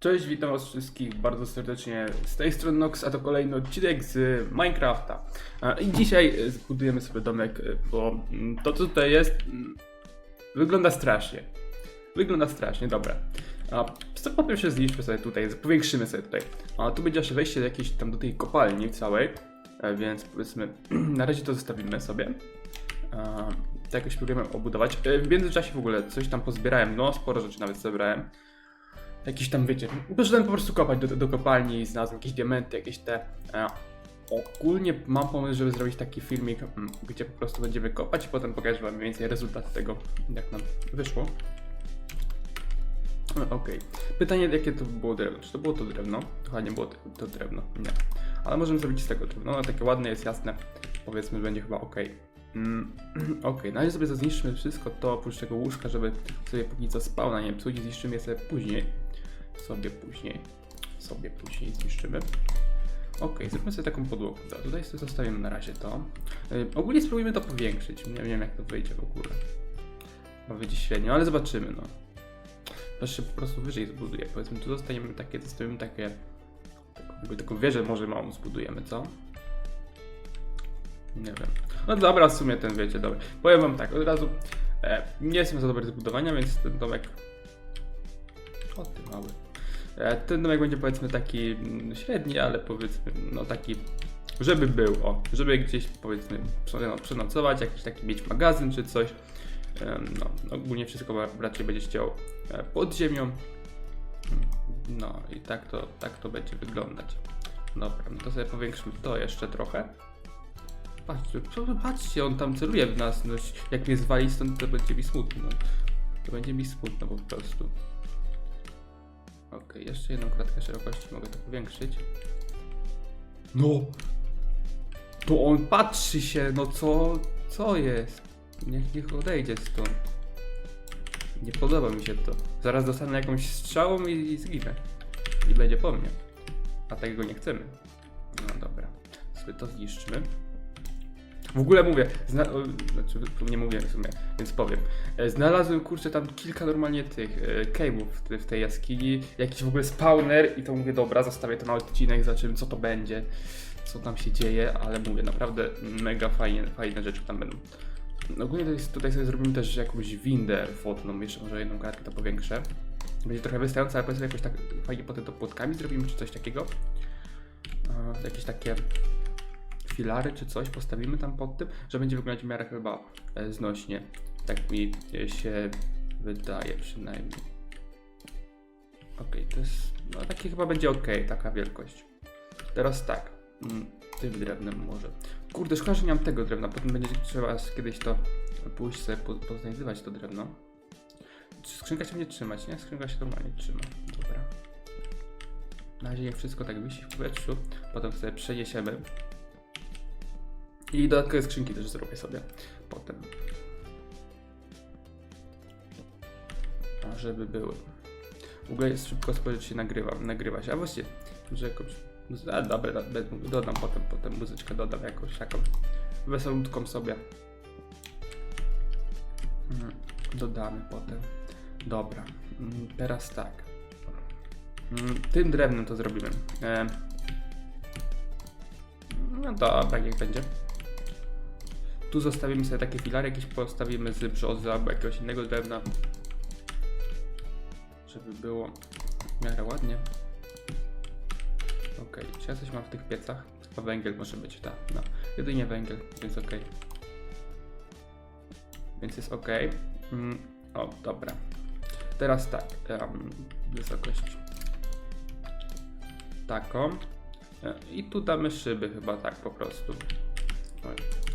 Cześć, witam was wszystkich bardzo serdecznie z tej strony Nox, a to kolejny odcinek z Minecrafta. I dzisiaj e, zbudujemy sobie domek, e, bo mm, to co tutaj jest mm, wygląda strasznie. Wygląda strasznie, dobra. Co po pierwsze zniszczmy sobie tutaj, powiększymy sobie tutaj. A tu będzie jeszcze wejście jakieś tam do tej kopalni całej, e, więc powiedzmy na razie to zostawimy sobie. To jakoś próbujemy obudować. W międzyczasie w ogóle coś tam pozbierałem, no sporo rzeczy nawet zebrałem. Jakiś tam, wiecie, poszedłem po prostu kopać do, do kopalni, znalazłem jakieś diamenty, jakieś te... E, ogólnie mam pomysł, żeby zrobić taki filmik, mm, gdzie po prostu będziemy kopać i potem pokażę wam więcej rezultat tego, jak nam wyszło. No, Okej. Pytanie, jakie to było drewno? Czy to było to drewno? To chyba nie było to, drewno, nie. Ale możemy zrobić z tego drewno, no takie ładne jest, jasne. Powiedzmy, będzie chyba ok. Mm, Okej, na razie sobie zniszczymy wszystko to oprócz tego łóżka, żeby sobie póki co spawna nie psuć, zniszczymy je sobie później. Sobie później. Sobie później zniszczymy. Okej, zróbmy sobie taką podłogę. Dobra, Tutaj sobie zostawimy na razie to. Yy, ogólnie spróbujmy to powiększyć. Nie wiem jak to wyjdzie w ogóle. Chyba wyjdzie średnio, ale zobaczymy no. To się po prostu wyżej zbuduje. Powiedzmy, tu zostaniemy takie, zostawimy takie... Taką, taką wieżę może małą zbudujemy, co? Nie wiem. No dobra, w sumie ten wiecie, dobra. Powiem wam tak, od razu. E, nie jestem za dobry z budowania, więc ten domek. O ty mały. E, ten domek będzie powiedzmy taki mm, średni, ale powiedzmy, no taki. Żeby był, o, żeby gdzieś powiedzmy prze- no, przenocować, jakiś taki mieć magazyn czy coś. No, ogólnie wszystko ra- raczej będzie chciał e, pod ziemią. No i tak to, tak to będzie wyglądać. Dobra, no to sobie powiększymy to jeszcze trochę. Patrzcie, patrzcie, on tam celuje w nas. No, jak mnie zwali stąd, to będzie mi smutno. To będzie mi smutno po prostu. Okej, jeszcze jedną kratkę szerokości mogę to powiększyć. No! To on patrzy się, no co? Co jest? Niech, niech odejdzie stąd. Nie podoba mi się to. Zaraz dostanę jakąś strzałą i, i zginę. I będzie po mnie. A tego nie chcemy. No dobra. Sobie to zniszczymy. W ogóle mówię, zna- znaczy nie mówię w sumie, więc powiem. E, Znalazłem kurczę tam kilka normalnie tych e, cave'ów w, w tej jaskini, jakiś w ogóle spawner i to mówię, dobra, zostawię to na odcinek, zobaczymy co to będzie, co tam się dzieje, ale mówię, naprawdę mega fajnie, fajne rzeczy tam będą. Ogólnie jest, tutaj sobie zrobimy też jakąś windę wodną, jeszcze może jedną kratkę to powiększę. Będzie trochę wystająca, ale powiedzmy jakoś tak fajnie potem to płotkami zrobimy, czy coś takiego. E, jakieś takie filary czy coś postawimy tam pod tym, że będzie wyglądać w miarę chyba e, znośnie. Tak mi e, się wydaje przynajmniej. Okej, to jest. No takie chyba będzie ok, taka wielkość. Teraz tak. mm, Tym drewnem może. Kurde, szkoda, że nie mam tego drewna. Potem będzie trzeba kiedyś to pójść sobie po- poznajdywać to drewno. Skrzynka się będzie trzymać, nie? Skrzynka się normalnie trzyma. Dobra. Na razie wszystko tak wisi w powietrzu. Potem sobie przeniesiemy. I dodatkowe skrzynki też zrobię sobie potem. A żeby były. W ogóle jest szybko spojrzeć się nagrywa, nagrywa się. A właściwie, że jakąś. A dobra, dodam potem, potem muzyczkę dodam jakąś taką wesolutką sobie. Mm, Dodamy potem. Dobra. Mm, Teraz tak. Mm, Tym drewnem to zrobimy. E, No dobra, niech będzie. Tu zostawimy sobie takie filary, jakieś postawimy z brzozy albo jakiegoś innego drewna. Żeby było w miarę ładnie. Okej, czy ja coś mam w tych piecach? A węgiel może być, tak. No, jedynie węgiel, więc okej. Więc jest ok. Mm, o, dobra. Teraz tak, um, wysokość taką. E, I tu damy szyby chyba tak po prostu. Oj.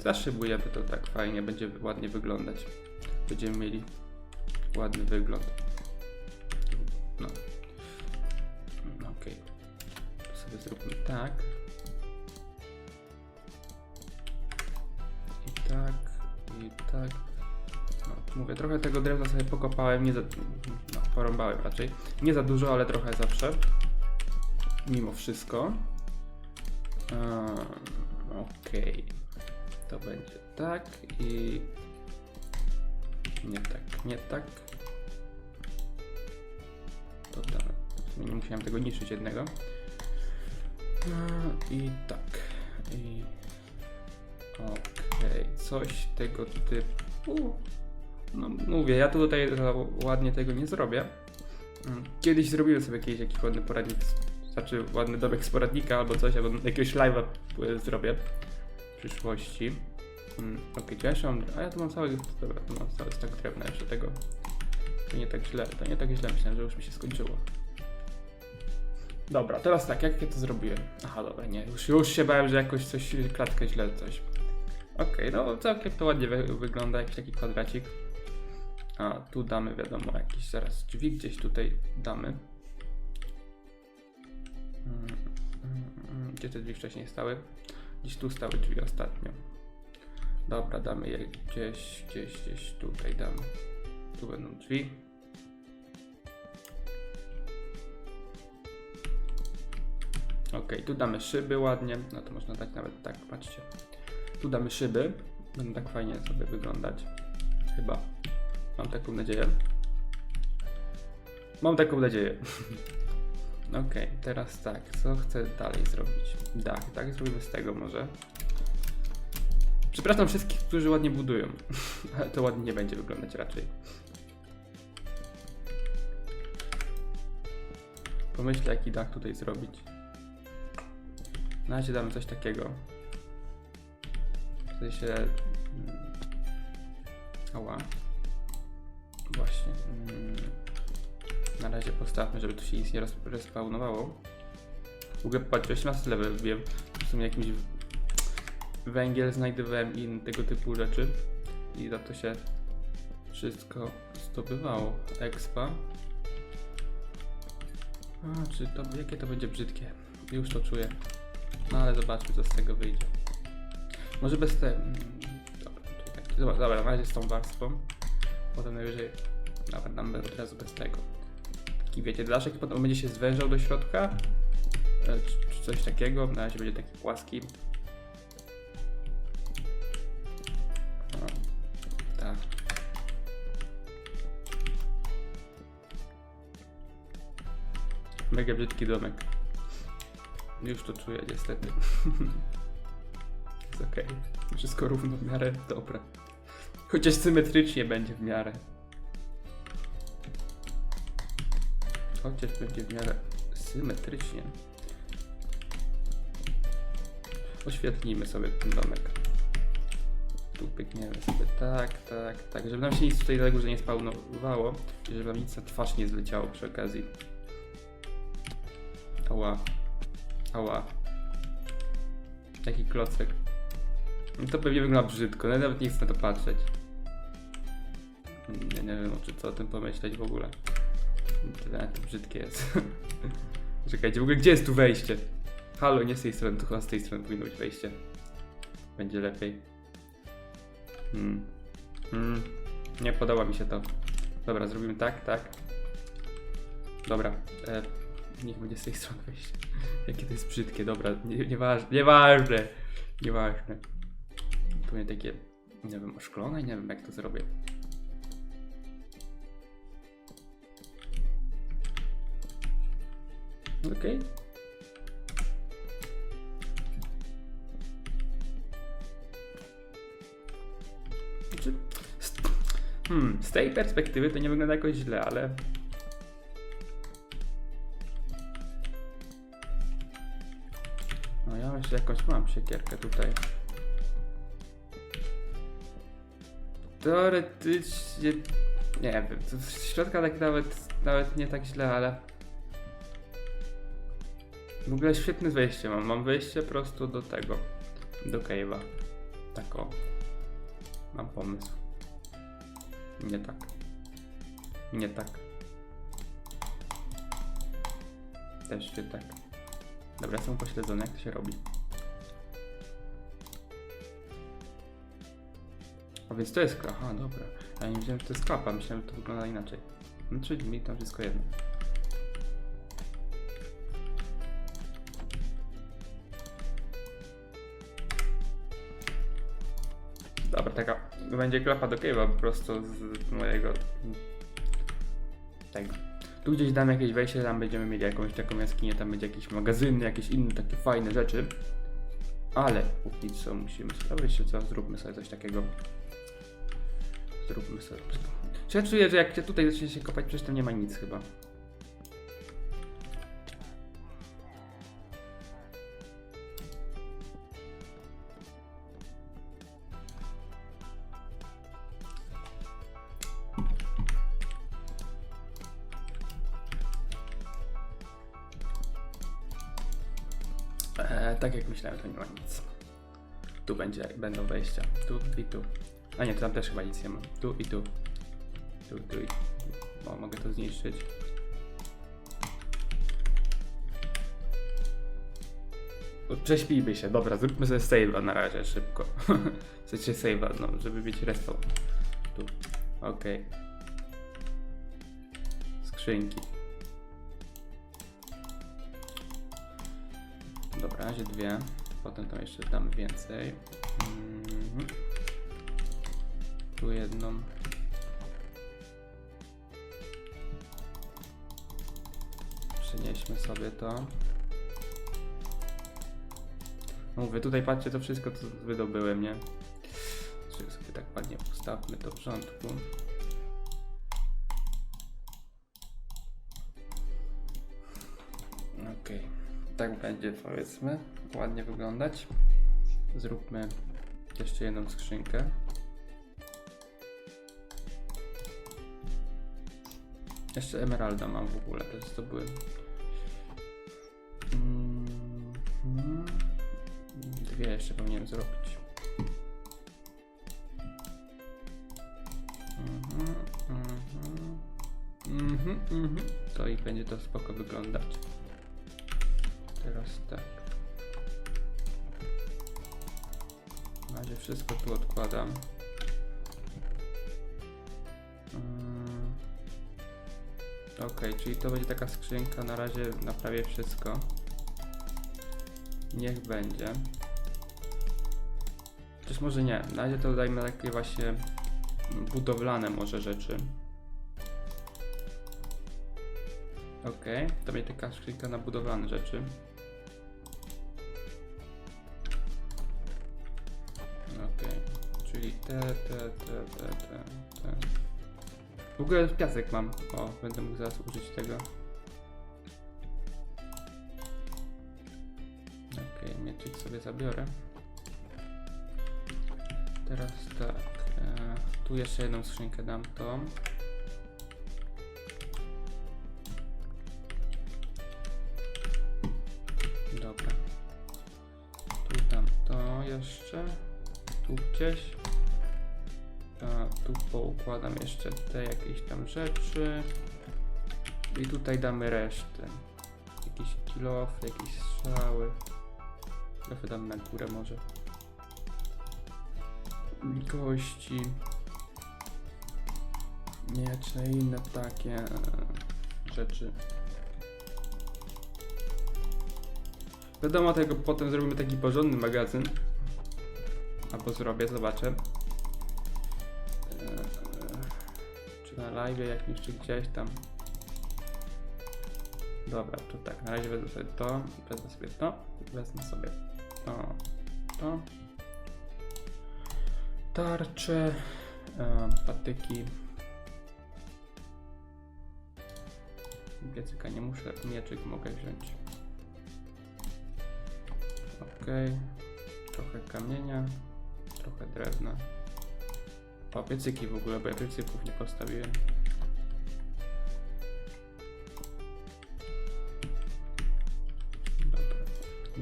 Zaszybujemy to tak fajnie, będzie ładnie wyglądać. Będziemy mieli ładny wygląd. No. No, Okej. To sobie zróbmy tak. I tak, i tak. No, mówię, trochę tego drewna sobie pokopałem, nie za... No, porąbałem raczej. Nie za dużo, ale trochę zawsze. Mimo wszystko. Ehm, Okej. To będzie tak i... Nie tak, nie tak. sumie nie musiałem tego niszczyć jednego. No i tak. I... Okej, coś tego typu. No mówię, ja tu tutaj ładnie tego nie zrobię. Mm, Kiedyś zrobiłem sobie jakiś, jakiś ładny poradnik, znaczy ładny domek z poradnika albo coś, albo jakiegoś live'a y, zrobię przyszłości. Mm, ja jeszcze mam, a ja tu mam cały, dobra, tu mam cały stak drewna jeszcze tego. To nie tak źle, to nie tak źle, myślałem, że już mi się skończyło. Dobra, teraz tak, jak ja to zrobiłem? Aha, dobra, nie, już, już się bałem, że jakoś coś, klatkę źle coś. Okej, no całkiem to ładnie wy, wygląda, jakiś taki kwadracik. A, tu damy, wiadomo, jakieś zaraz drzwi gdzieś tutaj damy. Mm, mm, Gdzie te drzwi wcześniej stały? Gdzieś tu stały drzwi ostatnio. Dobra, damy je gdzieś, gdzieś, gdzieś tutaj damy. Tu będą drzwi. Ok, tu damy szyby ładnie. No to można dać nawet tak, patrzcie. Tu damy szyby. Będą tak fajnie sobie wyglądać. Chyba. Mam taką nadzieję. Mam taką nadzieję. ok, teraz tak. Co chcę dalej zrobić? Dach, tak? Zrobimy z tego może. Przepraszam wszystkich, którzy ładnie budują. Ale to ładnie nie będzie wyglądać raczej. Pomyślę, jaki dach tutaj zrobić. Na razie damy coś takiego. W sensie... mm, Ała. Właśnie. mm, Na razie postawmy, żeby tu się nic nie respawnowało. W ogóle patrz, 18 level wiem. W sumie jakimś węgiel znajdowałem i tego typu rzeczy. I za to się wszystko zdobywało. Expa. A, czy to, jakie to będzie brzydkie? Już to czuję. No ale zobaczmy, co z tego wyjdzie. Może bez te... mm, Dobra. Dobra, na razie z tą warstwą. Potem najwyżej... Dobra, dam od razu bez tego. Taki wiecie, daszek potem będzie się zwężał do środka. e, Czy, czy coś takiego. Na razie będzie taki płaski. O, tak. Mega brzydki domek. Już to czuję niestety. Jest okej. Wszystko równo w miarę dobra. Chociaż symetrycznie będzie w miarę. Chociaż będzie w miarę symetrycznie. Oświetlimy sobie ten domek. Tu pykniemy sobie tak, tak, tak, żeby nam się nic tutaj na górze nie spawnowało i żeby nam nic na twarz nie zleciało przy okazji. Ała. Ała. Taki klocek. No to pewnie wygląda brzydko, no nawet nie chcę na to patrzeć. Nie, nie wiem, czy co o tym pomyśleć w ogóle. Tyle to brzydkie jest. Czekajcie, w ogóle gdzie jest tu wejście? Halo, nie z tej strony, to chyba z tej strony powinno być wejście. Będzie lepiej. Hmm. Hmm. Nie podoba mi się to. Dobra, zrobimy tak, tak. Dobra. E, niech będzie z tej strony wejście. Jakie to jest brzydkie, dobra, nie, nieważne, nieważne, nieważne. Tu mnie takie, nie wiem, oszklone, nie wiem jak to zrobię. Okej. Znaczy, z, hmm, z tej perspektywy to nie wygląda jakoś źle, ale No ja myślę, jakąś mam siekierkę tutaj. Teoretycznie... Nie wiem, z środka tak nawet, nawet nie tak źle, ale... W ogóle świetne wejście mam. Mam wejście prosto do tego. Do cave'a. Tak o. Mam pomysł. Nie tak. Nie tak. Też się tak. Dobra, są pośledzone, jak to się robi. A więc to jest klapa. Aha, dobra. Ja nie wiedziałem, że to jest klapa. Myślałem, że to wygląda inaczej. No czyli mi tam wszystko jedno. Będzie klapa do cave'a po prostu z mojego tego. Tu gdzieś dam jakieś wejście, tam będziemy mieli jakąś taką jaskinię, tam będzie jakieś magazyny, jakieś inne takie fajne rzeczy. Ale póki co musimy sobie, jeszcze co, zróbmy sobie coś takiego. Zróbmy sobie. Czy ja czuję, że jak tutaj zacznie się kopać, przecież tam nie ma nic chyba. E, tak jak myślałem, to nie ma nic. Tu będzie, będą wejścia. Tu i tu. A nie, tu tam też chyba nic nie ma. Tu i tu. Tu, tu i O, mogę to zniszczyć. Prześpijmy się, dobra, zróbmy sobie save'a na razie, szybko. W sensie save'a, no, żeby mieć respawn. Tu, okej. Skrzynki. Na razie dwie. Potem tam jeszcze damy więcej. Mhm. Tu jedną. Przenieśmy sobie to. Mówię, tutaj patrzcie to wszystko, co wydobyłem, nie? Czyli sobie tak ładnie postawmy to w tak będzie powiedzmy, ładnie wyglądać. Zróbmy jeszcze jedną skrzynkę. Jeszcze emeralda mam w ogóle, też zdobyłem. Mhm. Dwie jeszcze powinienem zrobić. Mhm, mhm. Mhm, mhm. To i będzie to spoko wyglądać. Tak. Na razie wszystko tu odkładam. Mm. Okej, czyli to będzie taka skrzynka, na razie na prawie wszystko. Niech będzie. Chociaż może nie, na razie to dajmy takie właśnie budowlane może rzeczy. Okej, to będzie taka skrzynka na budowlane rzeczy. Te, te, te, te, te, te. W ogóle piasek mam. O, będę mógł zaraz użyć tego. Okej, mieczyk sobie zabiorę. Teraz tak. E, tu jeszcze jedną skrzynkę dam tą. Poukładam jeszcze te jakieś tam rzeczy. I tutaj damy resztę. Jakieś kilofy, jakieś strzały. Trochę dam na górę może. Kości. Miecze i inne takie e, rzeczy. Wiadomo, tego potem zrobimy taki porządny magazyn. Albo zrobię, zobaczę. Live jakimś, czy gdzieś tam. Dobra, to tak, na razie wezmę sobie to, wezmę sobie to, wezmę sobie to, to. Tarcze, patyki. Piecyka nie muszę, mieczyk mogę wziąć. Okej, trochę kamienia, trochę drewna. O, w ogóle, bo ja piecyków nie postawiłem.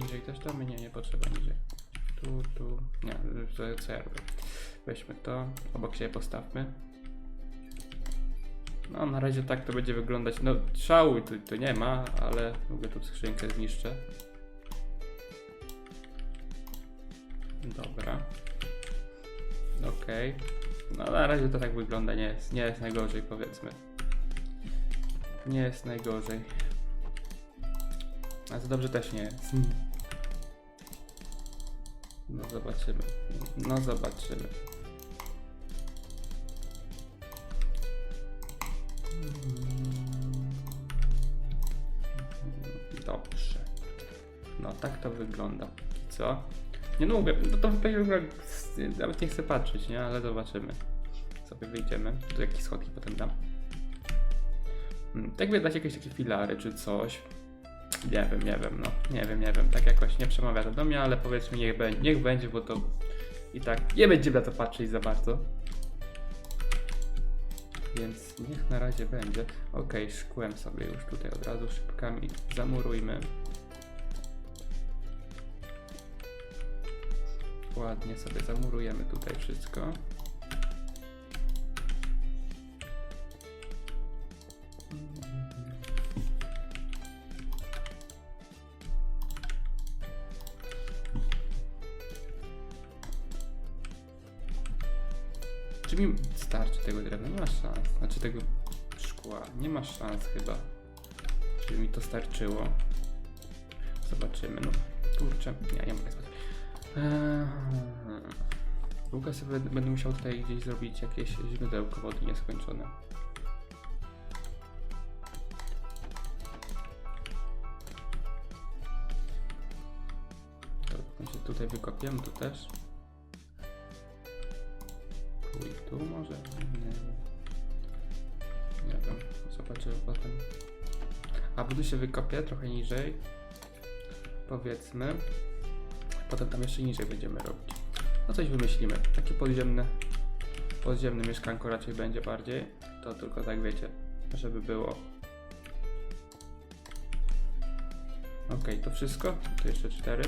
Niżej też damy? Nie, nie potrzeba niżej. Tu, tu. Nie, co, co ja robię? Weźmy to, obok siebie postawmy. No, na razie tak to będzie wyglądać. No, szału tu, tu nie ma, ale mogę tu skrzynkę zniszczę. Dobra. Okej. No na razie to tak wygląda, nie jest, nie jest najgorzej powiedzmy. Nie jest najgorzej. A to dobrze też nie jest. No zobaczymy. No zobaczymy. Dobrze. No tak to wygląda. Co? Nie no mówię, no to wygląda, nawet nie chcę patrzeć, nie? Ale zobaczymy. Sobie wyjdziemy. Tu jakieś schodki potem dam. Hmm, tak by jakieś takie filary czy coś. Nie wiem, nie wiem, no. Nie wiem, nie wiem. Tak jakoś nie przemawia to do mnie, ale powiedzmy niech, będzie, niech będzie, bo to i tak nie będziemy na to patrzeć za bardzo. Więc niech na razie będzie. Ok, szkłem sobie już tutaj od razu szybkami zamurujmy. Ładnie sobie zamurujemy tutaj wszystko. Szans. Znaczy tego szkła. Nie ma szans chyba. Czy mi to starczyło? Zobaczymy. No kurczę. Nie, nie mogę spać. Eee, Długo sobie będę musiał tutaj gdzieś zrobić jakieś źródełko wody nieskończone. To tutaj wykopiemy, tu też. I tu może? Nie zobaczymy potem. A tu się wykopię trochę niżej. Powiedzmy. Potem tam jeszcze niżej będziemy robić. No coś wymyślimy. Takie podziemne. Podziemne mieszkanko raczej będzie bardziej. To tylko tak wiecie, żeby było. Ok, to wszystko. Tu jeszcze cztery.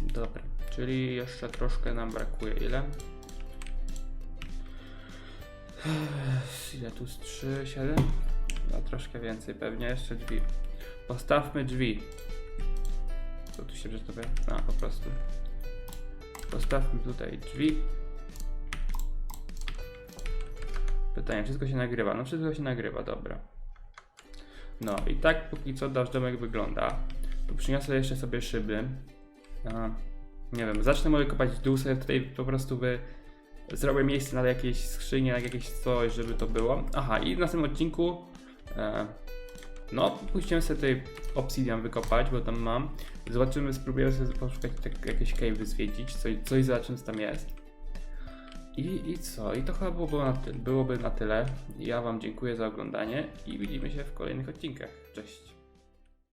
Dobra, czyli jeszcze troszkę nam brakuje. Ile? Ile tu z 3, 7? No troszkę więcej pewnie, jeszcze drzwi. Postawmy drzwi. Co tu się brzydko A, po prostu. Postawmy tutaj drzwi. Pytanie, wszystko się nagrywa? No wszystko się nagrywa, dobra. No i tak póki co nasz domek wygląda. Tu przyniosę jeszcze sobie szyby. Nie wiem, zacznę może kopać w dół sobie tutaj po prostu by zrobię miejsce na jakieś skrzynie, na jakieś coś, żeby to było. Aha, i w następnym odcinku e, no, pójdziemy sobie tutaj obsidian wykopać, bo tam mam. Zobaczymy, spróbujemy sobie poszukać tak, jakieś cave zwiedzić, coś, coś zobaczymy co tam jest. I, I co? I to chyba byłoby na, ty- byłoby na tyle. Ja Wam dziękuję za oglądanie i widzimy się w kolejnych odcinkach. Cześć!